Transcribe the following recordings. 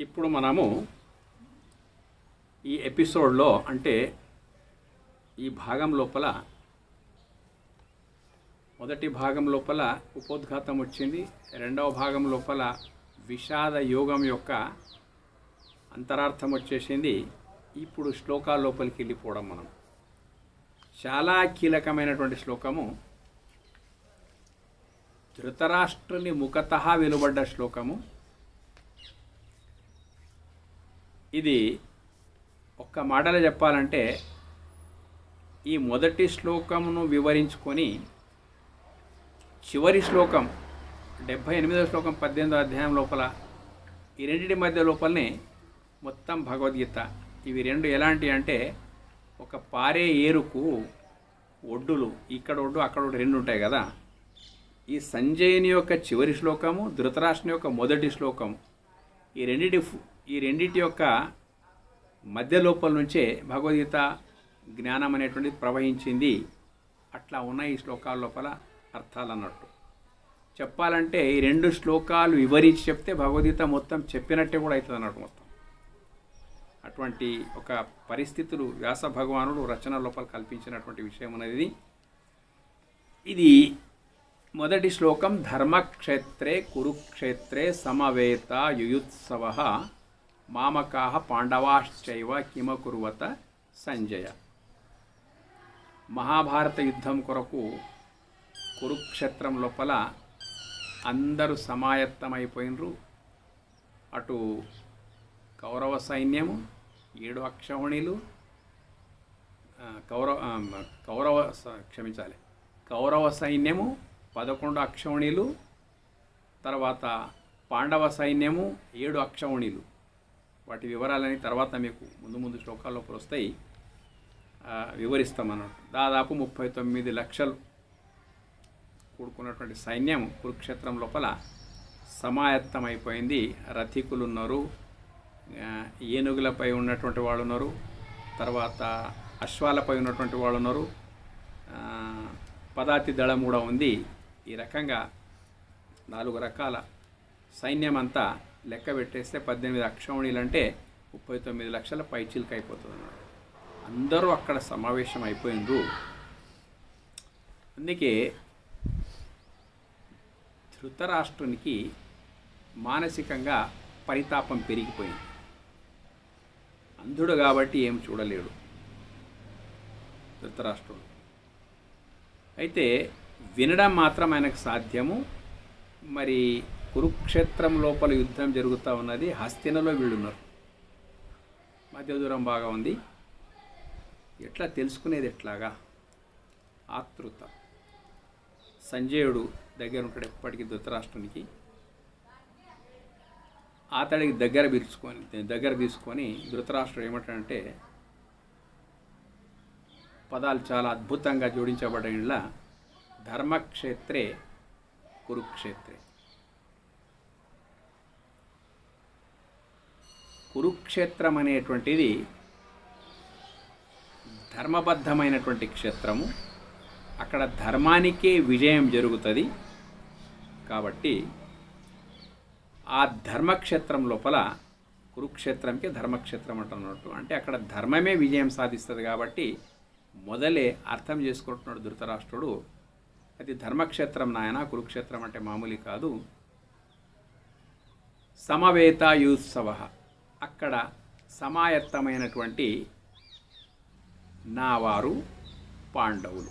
ఇప్పుడు మనము ఈ ఎపిసోడ్లో అంటే ఈ భాగం లోపల మొదటి భాగం లోపల ఉపోద్ఘాతం వచ్చింది రెండవ భాగం లోపల విషాద యోగం యొక్క అంతరార్థం వచ్చేసింది. ఇప్పుడు శ్లోకాల లోపలికి వెళ్ళిపోవడం మనం. చాలా కీలకమైనటువంటి శ్లోకము. ధృతరాష్ట్రుని ముఖత వెలువడ్డ శ్లోకము. ఇది ఒక్క మాటలో చెప్పాలంటే ఈ మొదటి శ్లోకమును వివరించుకొని చివరి శ్లోకం డెబ్భై ఎనిమిదవ శ్లోకం పద్దెనిమిదో అధ్యాయం లోపల ఈ రెండింటి మధ్య లోపలనే మొత్తం భగవద్గీత. ఇవి రెండు ఎలాంటి అంటే ఒక పారే ఏరుకు ఒడ్డులు ఇక్కడ ఒడ్డు అక్కడ ఒడ్డు రెండు ఉంటాయి కదా. ఈ సంజయుని యొక్క చివరి శ్లోకము ధృతరాష్ట్రుని యొక్క మొదటి శ్లోకం ఈ రెండిటి ఫు- ఈ రెండింటి యొక్క మధ్య లోపల నుంచే భగవద్గీత జ్ఞానం అనేటువంటిది ప్రవహించింది. అట్లా ఉన్న ఈ శ్లోకాల లోపల అర్థాలు అన్నట్టు చెప్పాలంటే ఈ రెండు శ్లోకాలు వివరించి చెప్తే భగవద్గీత మొత్తం చెప్పినట్టే కూడా అవుతుంది అన్నట్టు మొత్తం. అటువంటి ఒక పరిస్థితులు వ్యాస భగవానుడు రచన లోపల కల్పించినటువంటి విషయం అనేది. ఇది మొదటి శ్లోకం ధర్మక్షేత్రే కురుక్షేత్రే సమవేత యుయుత్సవ. మామకా పాండవాశ్చైవ కిమకురువత సంజయ మహాభారత యుద్ధం కొరకు కురుక్షేత్రం లోపల అందరూ సమాయత్తమైపోయినరు। అటు కౌరవ సైన్యము ఏడు అక్షౌణిలు కౌరవ కౌరవ స- క్షమించాలి కౌరవ సైన్యము పదకొండు అక్షౌణిలు తర్వాత పాండవ సైన్యము ఏడు అక్షౌణిలు వాటి వివరాలని తర్వాత మీకు ముందు ముందు శ్లోకాల్లో వస్తాయి. వివరిస్తామన్నట్టు దాదాపు ముప్పై తొమ్మిది లక్షలు కూడుకున్నటువంటి సైన్యం కురుక్షేత్రం లోపల సమాయత్తమైపోయింది. రథికులు ఉన్నారు ఏనుగులపై ఉన్నటువంటి వాళ్ళు ఉన్నారు తర్వాత అశ్వాలపై ఉన్నటువంటి వాళ్ళు ఉన్నారు పదాతి దళం కూడా ఉంది. ఈ రకంగా నాలుగు రకాల సైన్యం అంతా లెక్క పెట్టేస్తే పద్దెనిమిది అక్షౌణీలు అంటే ముప్పై తొమ్మిది లక్షల పైచీలకి అయిపోతుంది అన్నమాట అందరూ అక్కడ సమావేశం అయిపోయిండ్రు అందుకే ధృతరాష్ట్రునికి మానసికంగా పరితాపం పెరిగిపోయింది. అంధుడు కాబట్టి ఏం చూడలేడు ధృతరాష్ట్రుడు. అయితే వినడం మాత్రం ఆయనకు సాధ్యము. మరి కురుక్షేత్రం లోపల యుద్ధం జరుగుతూ ఉన్నది. హస్తినలో వీళ్ళున్నారు. మధ్య దూరం బాగా ఉంది. ఎట్లా తెలుసుకునేది ఎట్లాగా? ఆతృత సంజయుడు దగ్గర ఉంటాడు ఎప్పటికీ ధృతరాష్ట్రునికి. అతడికి దగ్గర పిలుచుకొని దగ్గర తీసుకొని ధృతరాష్ట్రుడు ఏమంటాడంటే పదాలు చాలా అద్భుతంగా జోడించబడిన ధర్మక్షేత్రే కురుక్షేత్రే. కురుక్షేత్రం అనేటువంటిది ధర్మబద్ధమైనటువంటి క్షేత్రము. అక్కడ ధర్మానికే విజయం జరుగుతుంది. కాబట్టి ఆ ధర్మక్షేత్రం లోపల కురుక్షేత్రంకి ధర్మక్షేత్రం అంటున్నట్టు. అంటే అక్కడ ధర్మమే విజయం సాధిస్తుంది కాబట్టి మొదలే అర్థం చేసుకుంటున్నాడు ధృతరాష్ట్రుడు. అది ధర్మక్షేత్రం నాయన కురుక్షేత్రం అంటే మామూలు కాదు. సమవేతాయుత్సవ అక్కడ సమాయత్తమైనటువంటి నావారు పాండవులు.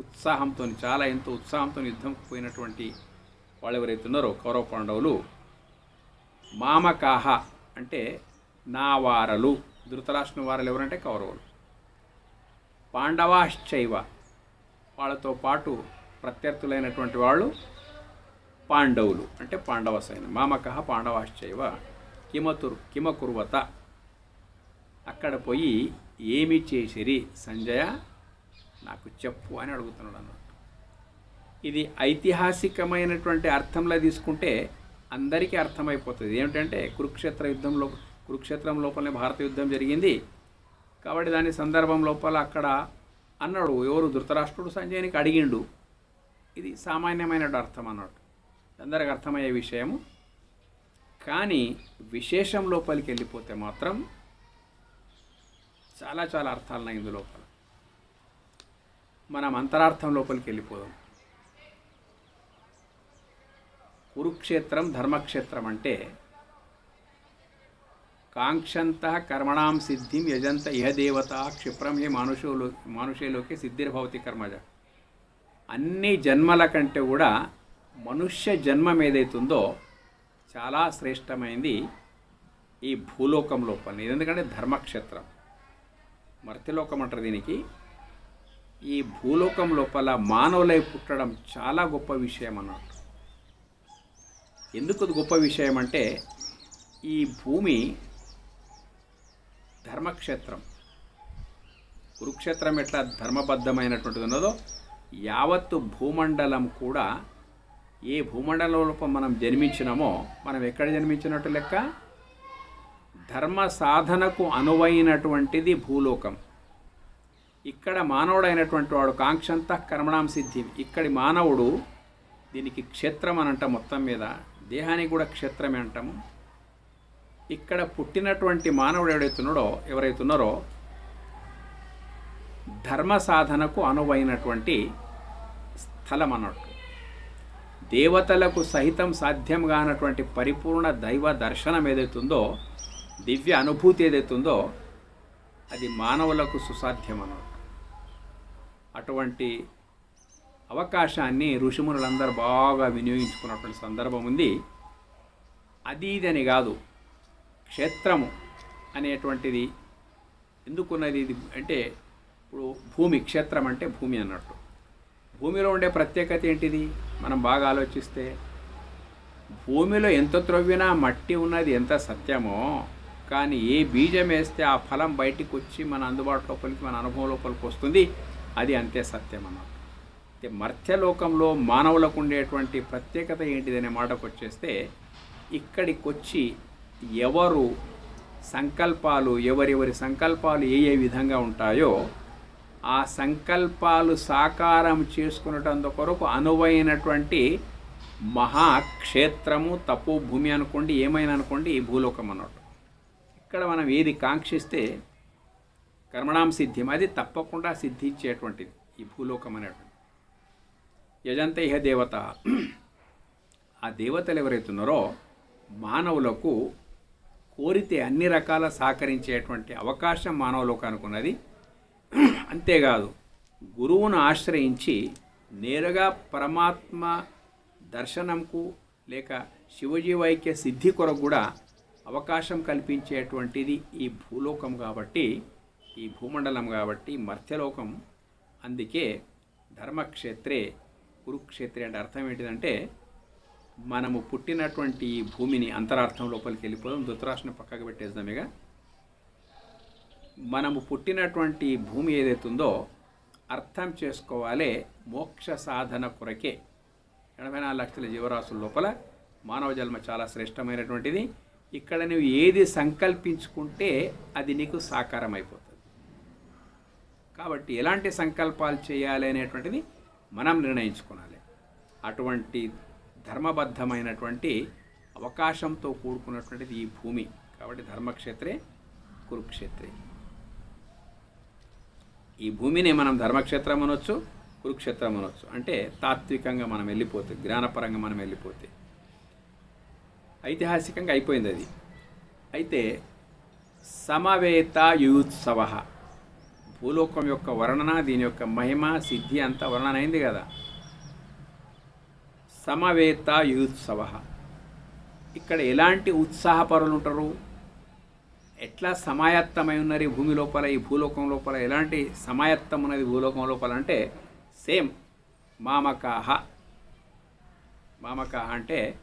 ఉత్సాహంతో చాలా ఎంతో ఉత్సాహంతో యుద్ధంకు పోయినటువంటి వాళ్ళు ఎవరైతే ఉన్నారో కౌరవ పాండవులు మామకాహ అంటే నావారలు ధృతరాష్ట్ర వారలు ఎవరంటే కౌరవులు. పాండవాశ్చైవ వాళ్ళతో పాటు ప్రత్యర్థులైనటువంటి వాళ్ళు పాండవులు అంటే పాండవ సైన్యం. మామక పాండవాశ్చైవ కిమతురు కిమకుర్వత. అక్కడ పోయి ఏమి చేసిరి? సంజయ నాకు చెప్పు అని అడుగుతున్నాడు అన్నట్టు. ఇది ఐతిహాసికమైనటువంటి అర్థంలో తీసుకుంటే అందరికీ అర్థమైపోతుంది. ఏమిటంటే కురుక్షేత్ర యుద్ధంలో కురుక్షేత్రం లోపలనే భారత యుద్ధం జరిగింది. కాబట్టి దాని సందర్భం లోపల అక్కడ అన్నాడు ఎవరు? ధృతరాష్ట్రుడు సంజయునికి అడిగిండు. ఇది సామాన్యమైన అర్థం అన్నట్టు. అందరికి అర్థమయ్యే విషయము. కానీ విశేషం లోపలికి వెళ్ళిపోతే మాత్రం చాలా చాలా అర్థాలు ఉన్నాయి ఇందు లోపల. మనం అంతరార్థం లోపలికి వెళ్ళిపోదాం. కురుక్షేత్రం ధర్మక్షేత్రం అంటే కాంక్షంత కర్మణాం సిద్ధిం యజంత ఇహ దేవత క్షిప్రం హే మానుషులో మానుషేలోకి సిద్ధిర్భవతి కర్మజ. అన్ని జన్మల కంటే కూడా మనుష్య జన్మం ఏదైతుందో చాలా శ్రేష్టమైంది ఈ భూలోకం లోపల ఎందుకంటే ధర్మక్షేత్రం. మర్తిలోకం అంటారు దీనికి. ఈ భూలోకం లోపల మానవులై పుట్టడం చాలా గొప్ప విషయం అన్నట్టు. ఎందుకు గొప్ప విషయం అంటే ఈ భూమి ధర్మక్షేత్రం. కురుక్షేత్రం ఎట్లా ధర్మబద్ధమైనటువంటిది ఉన్నదో యావత్తు భూమండలం కూడా ఏ భూమండలంలో మనం జన్మించినామో మనం ఎక్కడ జన్మించినట్టు లెక్క? ధర్మ సాధనకు అనువైనటువంటిది భూలోకం. ఇక్కడ మానవుడైనటువంటి వాడు కాంక్షంత కర్మణాం సిద్ధి. ఇక్కడి మానవుడు దీనికి క్షేత్రం అని అంటాం మొత్తం మీద. దేహానికి కూడా క్షేత్రమే అంటాము. ఇక్కడ పుట్టినటువంటి మానవుడు ఎవడైతున్నాడో ఎవరైతున్నారో ధర్మ సాధనకు అనువైనటువంటి స్థలం అన్నట్టు. దేవతలకు సహితం సాధ్యం కానటువంటి పరిపూర్ణ దైవ దర్శనం ఏదైతుందో దివ్య అనుభూతి ఏదైతుందో అది మానవులకు సుసాధ్యం అన అటువంటి అవకాశాన్ని ఋషిమునులందరూ బాగా వినియోగించుకున్నటువంటి సందర్భం ఉంది. అది ఇది అని కాదు. క్షేత్రము అనేటువంటిది ఎందుకున్నది ఇది అంటే ఇప్పుడు భూమి క్షేత్రం అంటే భూమి అన్నట్టు. భూమిలో ఉండే ప్రత్యేకత ఏంటిది? మనం బాగా ఆలోచిస్తే భూమిలో ఎంత త్రవ్వినా మట్టి ఉన్నది ఎంత సత్యమో కానీ ఏ బీజం వేస్తే ఆ ఫలం బయటికి వచ్చి మన అందుబాటు లోపలికి మన అనుభవం లోపలికి వస్తుంది అది అంతే సత్యం అన్నమాట అయితే మర్త్యలోకంలో మానవులకు ఉండేటువంటి ప్రత్యేకత ఏంటిదనే మాటకు వచ్చేస్తే ఇక్కడికి వచ్చి ఎవరు సంకల్పాలు ఎవరెవరి సంకల్పాలు ఏ ఏ విధంగా ఉంటాయో ఆ సంకల్పాలు సాకారం చేసుకునేటందు కొరకు అనువైనటువంటి మహాక్షేత్రము తపోభూమి అనుకోండి ఏమైనా అనుకోండి ఈ భూలోకం అన్నట్టు. ఇక్కడ మనం ఏది కాంక్షిస్తే కర్మణాం సిద్ధ్యం అది తప్పకుండా సిద్ధించేటువంటిది ఈ భూలోకం అనేటువంటి యజంత ఇహ దేవత. ఆ దేవతలు ఎవరైతున్నారో మానవులకు కోరితే అన్ని రకాల సహకరించేటువంటి అవకాశం మానవలోకానికి ఉన్నది. అంతేకాదు గురువును ఆశ్రయించి నేరుగా పరమాత్మ దర్శనంకు లేక శివజీవైక్య సిద్ధి కొరకు కూడా అవకాశం కల్పించేటువంటిది ఈ భూలోకం కాబట్టి ఈ భూమండలం కాబట్టి మర్త్యలోకం. అందుకే ధర్మక్షేత్రే కురుక్షేత్రే అంటే అర్థం ఏంటిదంటే మనము పుట్టినటువంటి ఈ భూమిని అంతరార్థం లోపలికి వెళ్ళిపోదాం ధృతరాష్ట్రం పక్కకు పెట్టేద్దాం ఇక. మనము పుట్టినటువంటి భూమి ఏదైతుందో అర్థం చేసుకోవాలి మోక్ష సాధన కొరకే. ఎనభై నాలుగు లక్షల జీవరాశుల లోపల మానవ జన్మ చాలా శ్రేష్టమైనటువంటిది. ఇక్కడ నువ్వు ఏది సంకల్పించుకుంటే అది నీకు సాకారం అయిపోతుంది కాబట్టి ఎలాంటి సంకల్పాలు చేయాలి అనేటువంటిది మనం నిర్ణయించుకోవాలి. అటువంటి ధర్మబద్ధమైనటువంటి అవకాశంతో కూడుకున్నటువంటిది ఈ భూమి. కాబట్టి ధర్మక్షేత్రే కురుక్షేత్రే. ఈ భూమిని మనం ధర్మక్షేత్రం అనొచ్చు కురుక్షేత్రం అనొచ్చు. అంటే తాత్వికంగా మనం వెళ్ళిపోతే జ్ఞానపరంగా మనం వెళ్ళిపోతే. ఐతిహాసికంగా అయిపోయింది అది. అయితే సమవేత యూత్సవ భూలోకం యొక్క వర్ణన దీని యొక్క మహిమ సిద్ధి అంతా వర్ణన అయింది కదా. సమవేత యూత్సవ ఇక్కడ ఎలాంటి ఉత్సాహపరులు ఉంటారు? ఎట్లా సమాయత్తమై ఉన్నారు ఈ భూమి లోపల ఈ భూలోకం లోపల? ఎలాంటి సమాయత్తం ఉన్నది భూలోకం లోపల అంటే సేమ్ మామకాహ. మామకాహ అంటే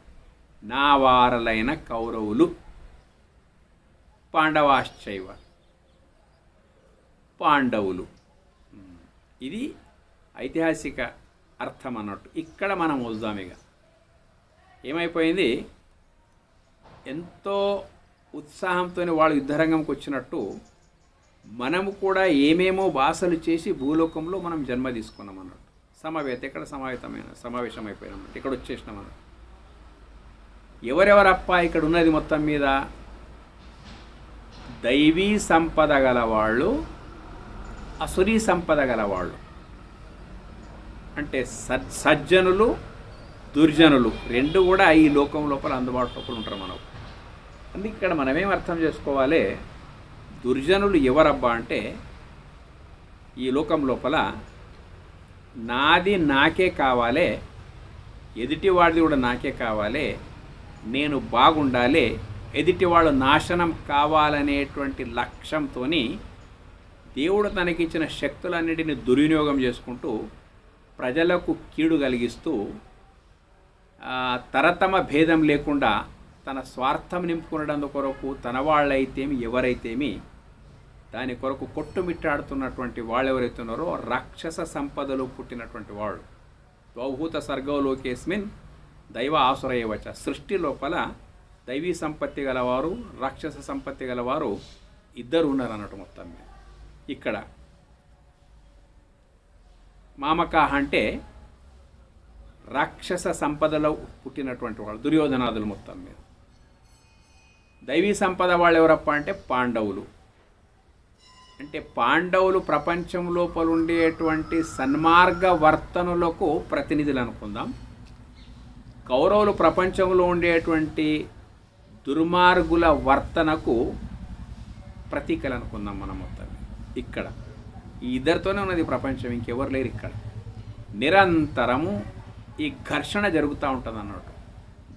నావారలైన కౌరవులు. పాండవాశ్చైవ. పాండవులు. ఇది ఐతిహాసిక అర్థం అన్నట్టు. ఇక్కడ మనం వద్దాం ఇక. ఏమైపోయింది? ఎంతో ఉత్సాహంతో వాళ్ళు యుద్ధరంగంకి వచ్చినట్టు మనము కూడా ఏమేమో భాషలు చేసి భూలోకంలో మనం జన్మ తీసుకున్నాం అన్నట్టు. సమావేత ఎక్కడ సమావేతమైన సమావేశం అయిపోయినాం ఇక్కడ వచ్చేసినాం అన్నట్టు. ఎవరెవరప్ప ఇక్కడ ఉన్నది మొత్తం మీద? దైవీ సంపద గలవాళ్ళు అసురీ సంపద గలవాళ్ళు అంటే సజ్జనులు దుర్జనులు. రెండు కూడా ఈ లోకం లోపల అందుబాటులో ఉంటారు మనకు. అందుకే ఇక్కడ మనమేం అర్థం చేసుకోవాలి? దుర్జనులు ఎవరబ్బా అంటే ఈ లోకం లోపల నాది నాకే కావాలే ఎదుటివాడిది కూడా నాకే కావాలి నేను బాగుండాలి ఎదుటివాడు నాశనం కావాలనేటువంటి లక్ష్యంతో దేవుడు తనకిచ్చిన శక్తులన్నిటిని దుర్వినియోగం చేసుకుంటూ ప్రజలకు కీడు కలిగిస్తూ తరతమ భేదం లేకుండా తన స్వార్థం నింపుకునడం కొరకు తన వాళ్ళైతేమి ఎవరైతేమి దాని కొరకు కొట్టుమిట్టాడుతున్నటువంటి వాళ్ళు ఎవరైతే ఉన్నారో రాక్షస సంపదలు పుట్టినటువంటి వాళ్ళు. ద్వౌభూత సర్గంలోకేస్మిన్ దైవ ఆసురయవచ సృష్టి లోపల దైవీ సంపత్తి గలవారు రాక్షస సంపత్తి గలవారు ఇద్దరు ఉన్నారు అన్నట్టు మొత్తం మీద. ఇక్కడ మామకాహ అంటే రాక్షస సంపదలో పుట్టినటువంటి వాళ్ళు దుర్యోధనాదులు మొత్తం మీద. దైవీ సంపద వాళ్ళు ఎవరప్ప అంటే పాండవులు. అంటే పాండవులు ప్రపంచం లోపల ఉండేటువంటి సన్మార్గ వర్తనులకు ప్రతినిధులు అనుకుందాం. కౌరవులు ప్రపంచంలో ఉండేటువంటి దుర్మార్గుల వర్తనకు ప్రతీకలు అనుకుందాం మనం మొత్తం. ఇక్కడ. ఈ ఇద్దరితోనే ఉన్నది ప్రపంచం. ఇంకెవరు లేరు ఇక్కడ. నిరంతరము ఈ ఘర్షణ జరుగుతూ ఉంటుంది అన్నట్టు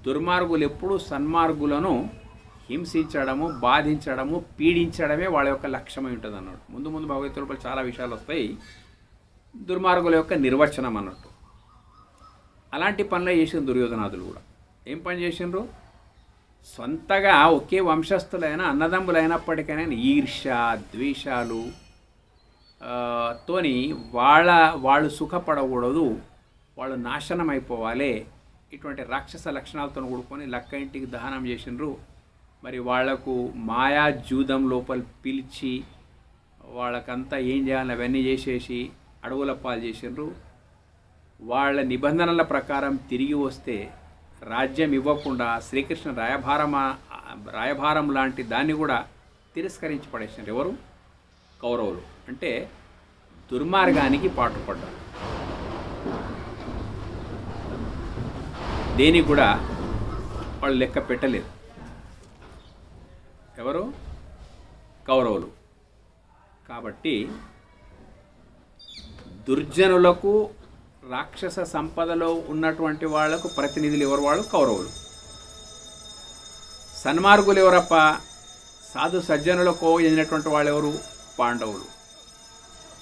దుర్మార్గులు ఎప్పుడూ సన్మార్గులను హింసించడము బాధించడము పీడించడమే వాళ్ళ యొక్క లక్ష్యమై ఉంటుంది అన్నట్టు. ముందు ముందు భగవద్గీతలో చాలా విషయాలు వస్తాయి. దుర్మార్గుల యొక్క నిర్వచనం అన్నట్టు. అలాంటి పనులే చేసిన దుర్యోధనాథులు కూడా. ఏం పని చేసిండ్రు? సొంతగా ఒకే వంశస్థులైన అన్నదమ్ములైనప్పటికైనా ఈర్ష్య ద్వేషాలు తోని వాళ్ళ వాళ్ళు సుఖపడకూడదు వాళ్ళు నాశనం అయిపోవాలి ఇటువంటి రాక్షస లక్షణాలతో కూడుకొని లక్క ఇంటికి దహనం చేసిండ్రు. మరి వాళ్ళకు మాయా జూదం లోపల పిలిచి వాళ్ళకంతా ఏం చేయాలని అవన్నీ చేసేసి అడవుల పాలు చేసిండ్రు. వాళ్ళ నిబంధనల ప్రకారం తిరిగి వస్తే రాజ్యం ఇవ్వకుండా శ్రీకృష్ణ రాయభారమా రాయభారం లాంటి దాన్ని కూడా తిరస్కరించి పడేసినారు ఎవరు? కౌరవులు. అంటే దుర్మార్గానికి పాటుపడ్డారు. దేనికి కూడా వాళ్ళు లెక్క పెట్టలేదు. ఎవరు? కౌరవులు. కాబట్టి దుర్జనులకు రాక్షస సంపదలో ఉన్నటువంటి వాళ్ళకు ప్రతినిధులు ఎవరు? వాళ్ళు కౌరవులు. సన్మార్గులు ఎవరప్ప? సాధు సజ్జనులకు చెందినటువంటి వాళ్ళు ఎవరు? పాండవులు.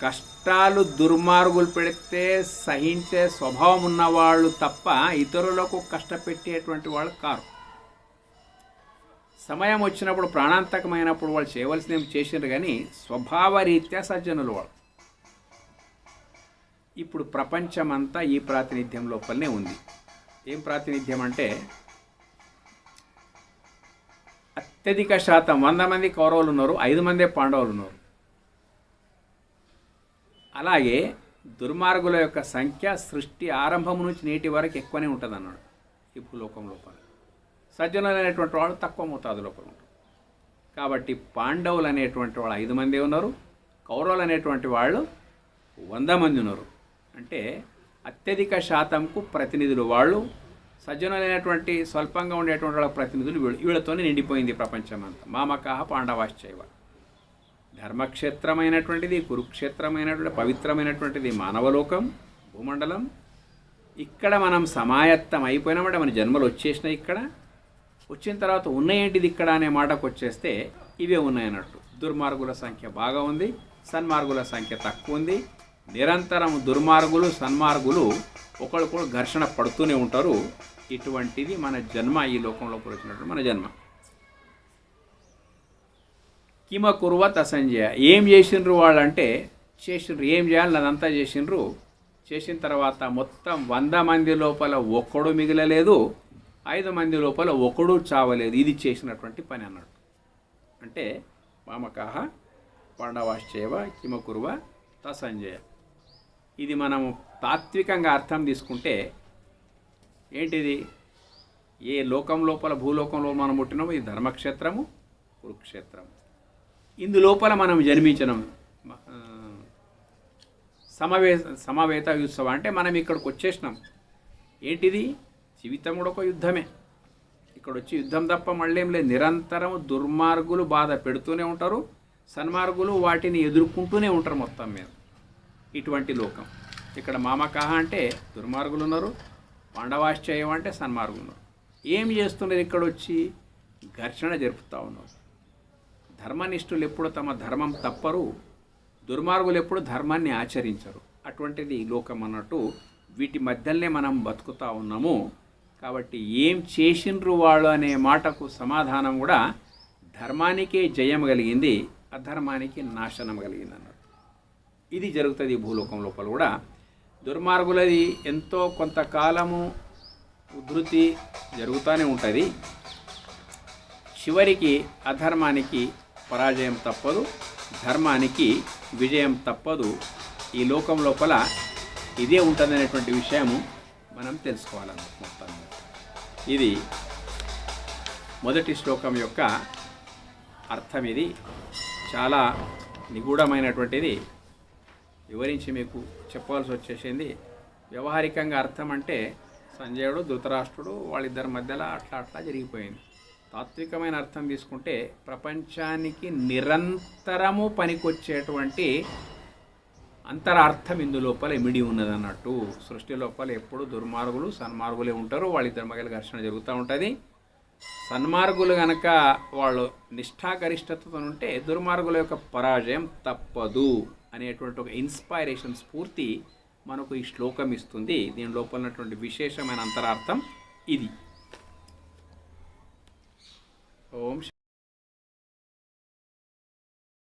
కష్టాలు దుర్మార్గులు పెడితే సహించే స్వభావం ఉన్నవాళ్ళు తప్ప ఇతరులకు కష్టపెట్టేటువంటి వాళ్ళు కారు. సమయం వచ్చినప్పుడు ప్రాణాంతకమైనప్పుడు వాళ్ళు చేయవలసినవి చేసినారు కానీ స్వభావరీత్యా సజ్జనులు వాళ్ళు. ఇప్పుడు ప్రపంచమంతా ఈ ప్రాతినిధ్యం లోపలనే ఉంది. ఏం ప్రాతినిధ్యం అంటే అత్యధిక శాతం వంద మంది కౌరవులు ఉన్నారు ఐదు మందే పాండవులు ఉన్నారు. అలాగే దుర్మార్గుల యొక్క సంఖ్య సృష్టి ఆరంభం నుంచి నేటి వరకు ఎక్కువనే ఉంటుంది అన్నాడు ఈ భూలోకం లోపల. సజ్జనులు అనేటువంటి వాళ్ళు తక్కువ మోతాదులో ఉంటారు. కాబట్టి పాండవులు అనేటువంటి వాళ్ళు ఐదు మంది ఉన్నారు. కౌరవులు అనేటువంటి వాళ్ళు వంద మంది ఉన్నారు. అంటే అత్యధిక శాతంకు ప్రతినిధులు వాళ్ళు సజ్జనులైనటువంటి స్వల్పంగా ఉండేటువంటి వాళ్ళ ప్రతినిధులు వీళ్ళు. వీళ్ళతోనే నిండిపోయింది ప్రపంచం అంతా. మామకాహ పాండవాశ్చైవ. ధర్మక్షేత్రమైనటువంటిది కురుక్షేత్రమైనటువంటి పవిత్రమైనటువంటిది మానవలోకం భూమండలం. ఇక్కడ మనం సమాయత్తం అయిపోయినామంటే మన జన్మలు వచ్చేసినాయి ఇక్కడ. వచ్చిన తర్వాత ఉన్నాయేంటిది ఇక్కడ అనే మాటకు వచ్చేస్తే ఇవే ఉన్నాయన్నట్టు. దుర్మార్గుల సంఖ్య బాగా ఉంది సన్మార్గుల సంఖ్య తక్కువ ఉంది. నిరంతరం దుర్మార్గులు సన్మార్గులు ఒకరికొకరు ఘర్షణ పడుతూనే ఉంటారు. ఇటువంటిది మన జన్మ ఈ లోకంలో వచ్చినట్టు మన జన్మ. కిమ కురువత్ అసంజయ ఏం చేసిండ్రు వాళ్ళంటే చేసిండ్రు ఏం చేయాలి అదంతా చేసిండ్రు. చేసిన తర్వాత మొత్తం వంద మంది లోపల ఒక్కడు మిగిలలేదు. ఐదు మంది లోపల ఒకడు చావలేదు. ఇది చేసినటువంటి పని అన్నాడు. అంటే మామకాహ పాండవాశ్చేవ కిమకురువ తసంజయ. ఇది మనము తాత్వికంగా అర్థం తీసుకుంటే ఏంటిది? ఏ లోకం లోపల భూలోకంలో మనం పుట్టినామో? ఇది ధర్మక్షేత్రము కురుక్షేత్రము. ఇందు లోపల మనం జన్మించినాం ఆ, సమవే సమవేత ఉత్సవం అంటే మనం ఇక్కడికి వచ్చేసినాం. ఏంటిది? జీవితం కూడా ఒక యుద్ధమే. ఇక్కడ వచ్చి యుద్ధం తప్ప మళ్ళీ ఏం లేదు. నిరంతరం దుర్మార్గులు బాధ పెడుతూనే ఉంటారు. సన్మార్గులు వాటిని ఎదుర్కొంటూనే ఉంటారు మొత్తం మీద. ఇటువంటి లోకం. ఇక్కడ మామకాహ అంటే దుర్మార్గులు ఉన్నారు పాండవాశ్చర్యం అంటే సన్మార్గులు ఉన్నారు ఏం చేస్తున్నారు ఇక్కడ వచ్చి ఘర్షణ జరుపుతూ ఉన్నారు. ధర్మనిష్ఠులు ఎప్పుడు తమ ధర్మం తప్పరు. దుర్మార్గులు ఎప్పుడు ధర్మాన్ని ఆచరించరు. అటువంటిది ఈ లోకం అన్నట్టు వీటి మధ్యలోనే మనం బతుకుతూ ఉన్నాము. కాబట్టి ఏం చేసిండ్రు వాళ్ళు అనే మాటకు సమాధానం కూడా ధర్మానికే జయం కలిగింది అధర్మానికి నాశనం కలిగింది అన్నారు ఇది జరుగుతుంది భూలోకం లోపల కూడా. దుర్మార్గులది ఎంతో కొంతకాలము ఉధృతి జరుగుతూనే ఉంటుంది. చివరికి అధర్మానికి పరాజయం తప్పదు ధర్మానికి విజయం తప్పదు. ఈ లోకం లోపల ఇదే ఉంటుందనేటువంటి విషయము మనం తెలుసుకోవాలన్నమాట మొత్తం ఇది మొదటి శ్లోకం యొక్క అర్థం ఇది. చాలా నిగూఢమైనటువంటిది. వివరించి మీకు చెప్పవలసి వచ్చేసింది. వ్యవహారికంగా అర్థం అంటే సంజయుడు ధృతరాష్ట్రుడు వాళ్ళిద్దరి మధ్యలో అట్లా అట్లా జరిగిపోయింది. తాత్వికమైన అర్థం తీసుకుంటే ప్రపంచానికి నిరంతరము పనికొచ్చేటువంటి అంతరార్థం ఇందు లోపల ఇమిడి ఉన్నదన్నట్టు సృష్టి లోపల ఎప్పుడు దుర్మార్గులు సన్మార్గులే ఉంటారు. వాళ్ళిద్దరి మధ్యలో ఘర్షణ జరుగుతూ ఉంటుంది. సన్మార్గులు గనక వాళ్ళు నిష్ఠాగరిష్టతతో ఉంటే దుర్మార్గుల యొక్క పరాజయం తప్పదు అనేటువంటి ఒక ఇన్స్పైరేషన్ స్ఫూర్తి మనకు ఈ శ్లోకం ఇస్తుంది. దీని లోపల ఉన్నటువంటి విశేషమైన అంతరార్థం ఇది. ఓం